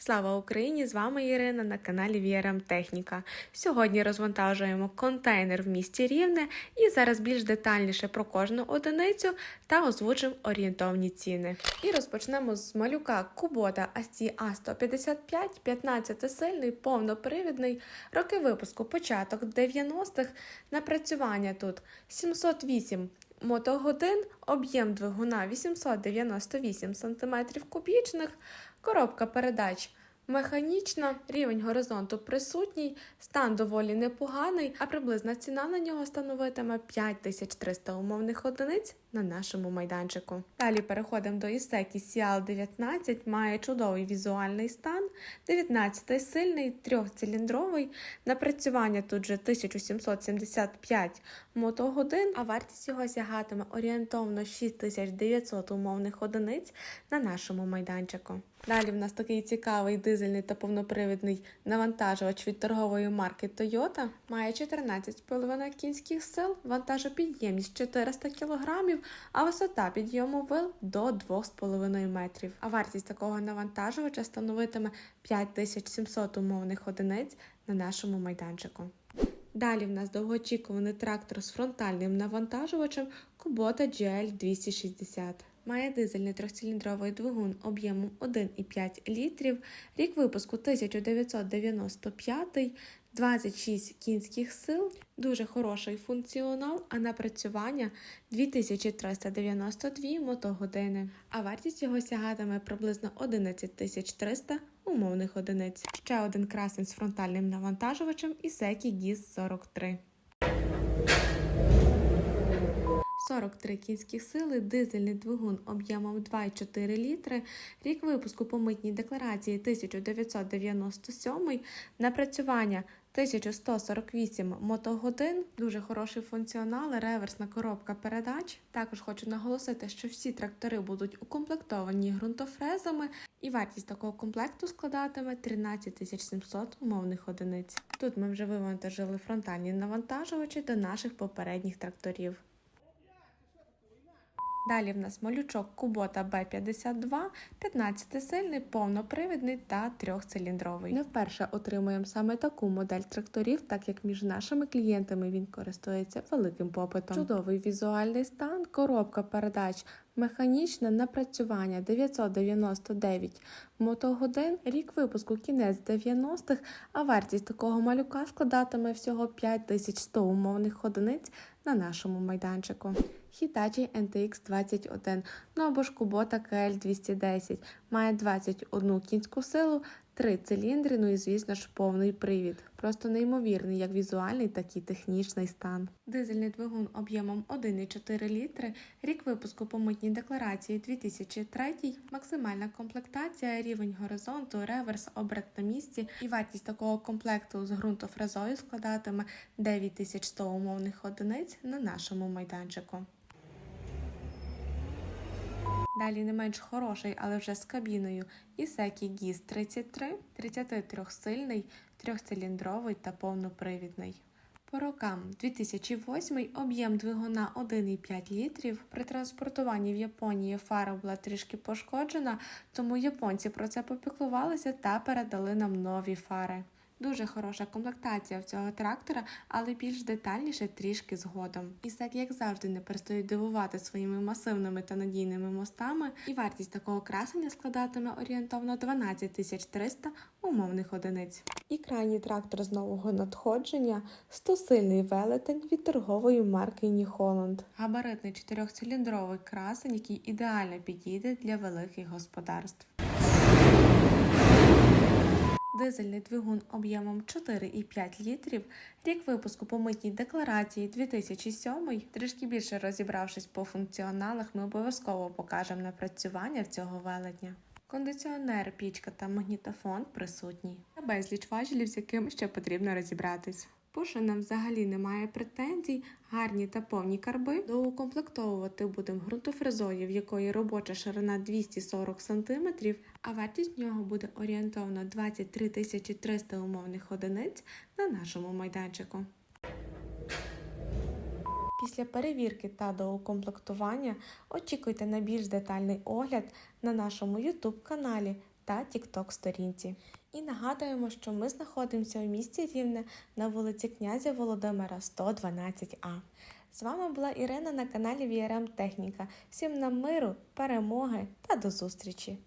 Слава Україні! З вами Ірина на каналі VRM Техніка. Сьогодні розвантажуємо контейнер в місті Рівне і зараз більш детальніше про кожну одиницю та озвучимо орієнтовні ціни. І розпочнемо з малюка Кубота ASCII A155, 15 сильний, повнопривідний, роки випуску початок 90-х, напрацювання тут 708 мотогодин, об'єм двигуна 898 см кубічних, коробка передач механічна, рівень горизонту присутній, стан доволі непоганий, а приблизна ціна на нього становитиме 5300 умовних одиниць на нашому майданчику. Далі переходимо до Ісекі Сіал 19, має чудовий візуальний стан, 19 сильний, трьохциліндровий, напрацювання тут же 1775 мотогодин, а вартість його сягатиме орієнтовно 6900 умовних одиниць на нашому майданчику. Далі в нас такий цікавий дизельний та повнопривідний навантажувач від торгової марки Toyota. Має 14,5 кінських сил, вантажопідємність 400 кг, а висота підйому вил до 2,5 метрів. А вартість такого навантажувача становитиме 5700 умовних одиниць на нашому майданчику. Далі в нас довгоочікуваний трактор з фронтальним навантажувачем Kubota GL260. Має дизельний трьохциліндровий двигун об'ємом 1,5 літрів, рік випуску 1995, 26 кінських сил, дуже хороший функціонал, а напрацювання 2392 мотогодини. А вартість його сягатиме приблизно 11300 умовних одиниць. Ще один красень з фронтальним навантажувачем Ісекі GIS 43. 43 кінських сили, дизельний двигун об'ємом 2,4 літри, рік випуску по митній декларації 1997, напрацювання 1148 мотогодин, дуже хороший функціонал, реверсна коробка передач. Також хочу наголосити, що всі трактори будуть укомплектовані ґрунтофрезами, і вартість такого комплекту складатиме 13 700 умовних одиниць. Тут ми вже вивантажили фронтальні навантажувачі до наших попередніх тракторів. Далі в нас малючок Kubota B52, 15-сильний, повнопривідний та трьохциліндровий. Не вперше отримуємо саме таку модель тракторів, так як між нашими клієнтами він користується великим попитом. Чудовий візуальний стан, коробка передач. Механічне напрацювання 999 мотогодин, рік випуску кінець 90-х, а вартість такого малюка складатиме всього 5100 умовних одиниць на нашому майданчику. Hitachi NTX 21, ну або ж Kubota KL 210, має 21 кінську силу, 3 циліндри, ну і звісно ж повний привід. Просто неймовірний як візуальний, так і технічний стан. Дизельний двигун об'ємом 1,4 літри, рік випуску по митній декларації 2003, максимальна комплектація, рівень горизонту, реверс, оберт на місці і вартість такого комплекту з ґрунтофрезою складатиме 9100 умовних одиниць на нашому майданчику. Далі не менш хороший, але вже з кабіною Ісекі GIS 33, 33 сильний, трьохциліндровий та повнопривідний. По рокам 2008 об'єм двигуна 1,5 літрів. При транспортуванні в Японії фара була трішки пошкоджена, тому японці про це попіклувалися та передали нам нові фари. Дуже хороша комплектація в цього трактора, але більш детальніше трішки згодом. Ісек, як завжди, не перестають дивувати своїми масивними та надійними мостами, і вартість такого красення складатиме орієнтовно 12 300 умовних одиниць. І крайній трактор з нового надходження 100-сильний велетень від торгової марки Holland. Габаритний чотирьохциліндровий красень, який ідеально підійде для великих господарств. Дизельний двигун об'ємом 4,5 літрів, рік випуску по митній декларації 2007, трішки більше розібравшись по функціоналах, ми обов'язково покажемо напрацювання цього велетня. Кондиціонер, пічка та магнітофон присутні. Та безліч важелів, з яким ще потрібно розібратись. По шинам взагалі немає претензій, гарні та повні карби. Доукомплектовувати будемо ґрунтофрезою, в якої робоча ширина 240 см, а вартість нього буде орієнтовно 23 300 умовних одиниць на нашому майданчику. Після перевірки та доукомплектування очікуйте на більш детальний огляд на нашому YouTube каналі та TikTok сторінці. І нагадуємо, що ми знаходимося у місті Рівне на вулиці князя Володимира 112А. З вами була Ірина на каналі VRM Техніка. Всім нам миру, перемоги та до зустрічі!